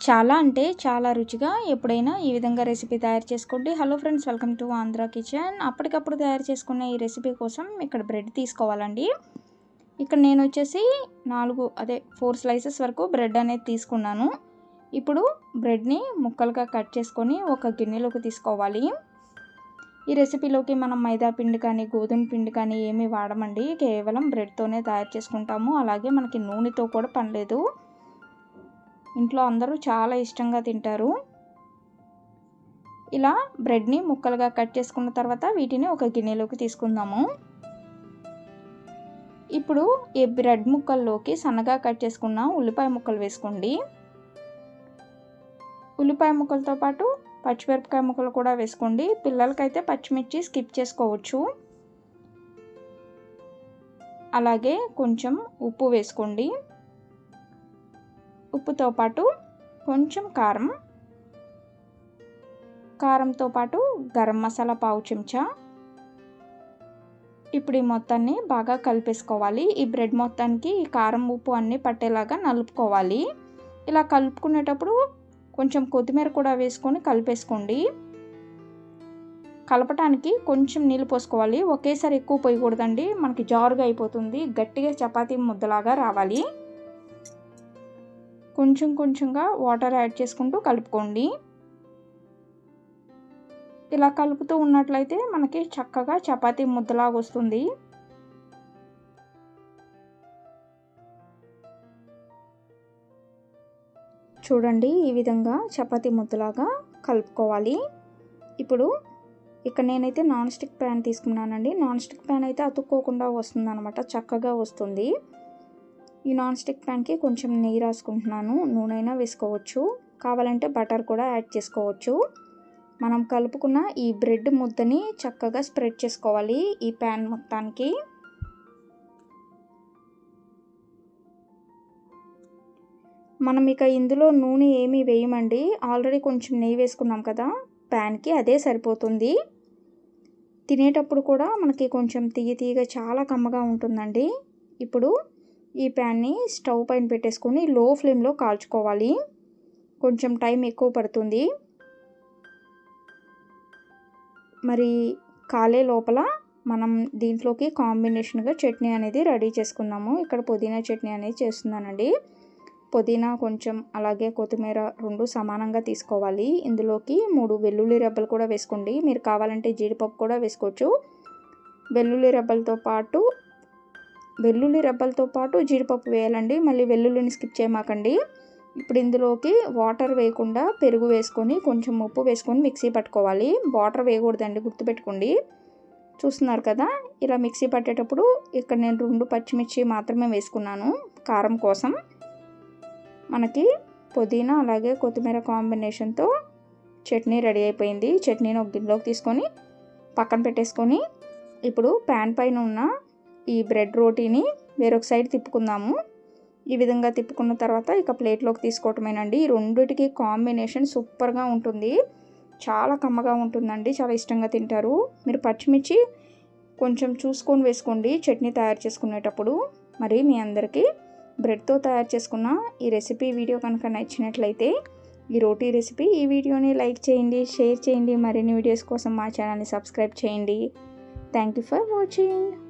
చాలా అంటే చాలా రుచిగా ఎప్పుడైనా ఈ విధంగా రెసిపీ తయారు చేసుకోండి. Hello friends welcome to Andhra kitchen అప్పటికప్పుడు తయారు చేసుకునే ఈ రెసిపీ కోసం ఇక్కడ బ్రెడ్ తీసుకోవాలండి. ఇక్కడ నేను వచ్చేసి నాలుగు అదే ఫోర్ స్లైసెస్ వరకు బ్రెడ్ అనేది తీసుకున్నాను. ఇప్పుడు బ్రెడ్ని ముక్కలుగా కట్ చేసుకొని ఒక గిన్నెలోకి తీసుకోవాలి. ఈ రెసిపీలోకి మనం మైదా పిండి కానీ గోధుమ పిండి కానీ ఏమీ వాడమండి. కేవలం బ్రెడ్తోనే తయారు చేసుకుంటాము. అలాగే మనకి నూనెతో కూడా పనిలేదు ఇంట్లో అందరూ చాలా ఇష్టంగా తింటారు. ఇలా బ్రెడ్ని ముక్కలుగా కట్ చేసుకున్న తర్వాత వీటిని ఒక గిన్నెలోకి తీసుకుందాము. ఇప్పుడు ఈ బ్రెడ్ ముక్కల్లోకి సన్నగా కట్ చేసుకున్న ఉల్లిపాయ ముక్కలు వేసుకోండి. ఉల్లిపాయ ముక్కలతో పాటు పచ్చిమిరపకాయ ముక్కలు కూడా వేసుకోండి. పిల్లలకైతే పచ్చిమిర్చి స్కిప్ చేసుకోవచ్చు. అలాగే కొంచెం ఉప్పు వేసుకోండి. ఉప్పుతో పాటు కొంచెం కారం కారంతో పాటు గరం మసాలా పావు చెంచా. ఇప్పుడు ఈ మొత్తాన్ని బాగా కలిపేసుకోవాలి. ఈ బ్రెడ్ మొత్తానికి ఈ కారం ఉప్పు అన్నీ పట్టేలాగా నలుపుకోవాలి. ఇలా కలుపుకునేటప్పుడు కొంచెం కొత్తిమీర కూడా వేసుకొని కలిపేసుకోండి. కలపటానికి కొంచెం నీళ్ళు పోసుకోవాలి. ఒకేసారి ఎక్కువ పోయకూడదండి. మనకి జారుగా అయిపోతుంది. గట్టిగా చపాతీ ముద్దలాగా రావాలి. కొంచెం కొంచెంగా వాటర్ యాడ్ చేసుకుంటూ కలుపుకోండి. ఇలా కలుపుతూ ఉన్నట్లయితే మనకి చక్కగా చపాతీ ముద్దలాగా వస్తుంది. చూడండి ఈ విధంగా చపాతీ ముద్దలాగా కలుపుకోవాలి. ఇప్పుడు ఇక్కడ నేనైతే నాన్ స్టిక్ ప్యాన్ తీసుకున్నానండి. నాన్ స్టిక్ ప్యాన్ అయితే అతుక్కోకుండా వస్తుంది చక్కగా వస్తుంది. ఈ నాన్ స్టిక్ ప్యాన్కి కొంచెం నెయ్యి రాసుకుంటున్నాను. నూనె వేసుకోవచ్చు. కావాలంటే బటర్ కూడా యాడ్ చేసుకోవచ్చు. మనం కలుపుకున్న ఈ బ్రెడ్ ముద్దని చక్కగా స్ప్రెడ్ చేసుకోవాలి ఈ ప్యాన్ మొత్తానికి. మనం ఇక ఇందులో నూనె ఏమీ వేయమండి. ఆల్రెడీ కొంచెం నెయ్యి వేసుకున్నాం కదా ప్యాన్కి అదే సరిపోతుంది. తినేటప్పుడు కూడా మనకి కొంచెం తీయ తీయగా చాలా కమ్మగా ఉంటుందండి. ఇప్పుడు ఈ ప్యాన్ని స్టవ్ పైన పెట్టేసుకొని లో ఫ్లేమ్లో కాల్చుకోవాలి. కొంచెం టైం ఎక్కువ పడుతుంది. మరి కాలే లోపల మనం దీంట్లోకి కాంబినేషన్గా చట్నీ అనేది రెడీ చేసుకుందాము. ఇక్కడ పుదీనా చట్నీ అనేది చేస్తున్నానండి. పుదీనా కొంచెం అలాగే కొత్తిమీర రెండు సమానంగా తీసుకోవాలి. ఇందులోకి మూడు వెల్లుల్లి రెబ్బలు కూడా వేసుకోండి. మీరు కావాలంటే జీడిపప్పు కూడా వేసుకోవచ్చు. వెల్లుల్లి రెబ్బలతో పాటు వెల్లుల్లి రెబ్బలతో పాటు జీడిపప్పు వేయాలండి. మళ్ళీ వెల్లుల్లిని స్కిప్ చేయమాకండి. ఇప్పుడు ఇందులోకి వాటర్ వేయకుండా పెరుగు వేసుకొని కొంచెం ఉప్పు వేసుకొని మిక్సీ పట్టుకోవాలి. వాటర్ వేయకూడదండి గుర్తుపెట్టుకోండి. చూస్తున్నారు కదా ఇలా మిక్సీ పట్టేటప్పుడు ఇక్కడ నేను రెండు పచ్చిమిర్చి మాత్రమే వేసుకున్నాను కారం కోసం. మనకి పుదీనా అలాగే కొత్తిమీర కాంబినేషన్తో చట్నీ రెడీ అయిపోయింది. చట్నీని ఒక గిన్నెలోకి తీసుకొని పక్కన పెట్టేసుకొని ఇప్పుడు ప్యాన్ పైన ఉన్న ఈ బ్రెడ్ రోటీని వేరొక సైడ్ తిప్పుకుందాము. ఈ విధంగా తిప్పుకున్న తర్వాత ఇక ప్లేట్లోకి తీసుకోవటమేనండి. ఈ రెండిటికి కాంబినేషన్ సూపర్గా ఉంటుంది. చాలా కమ్మగా ఉంటుందండి. చాలా ఇష్టంగా తింటారు. మీరు పచ్చిమిర్చి కొంచెం చూసుకొని వేసుకోండి చట్నీ తయారు చేసుకునేటప్పుడు. మరి మీ అందరికీ బ్రెడ్తో తయారు చేసుకున్న ఈ రెసిపీ వీడియో కనుక నచ్చినట్లయితే ఈ రోటీ రెసిపీ ఈ వీడియోని లైక్ చేయండి షేర్ చేయండి. మరిన్ని వీడియోస్ కోసం మా ఛానల్ని సబ్స్క్రైబ్ చేయండి. Thank you for watching.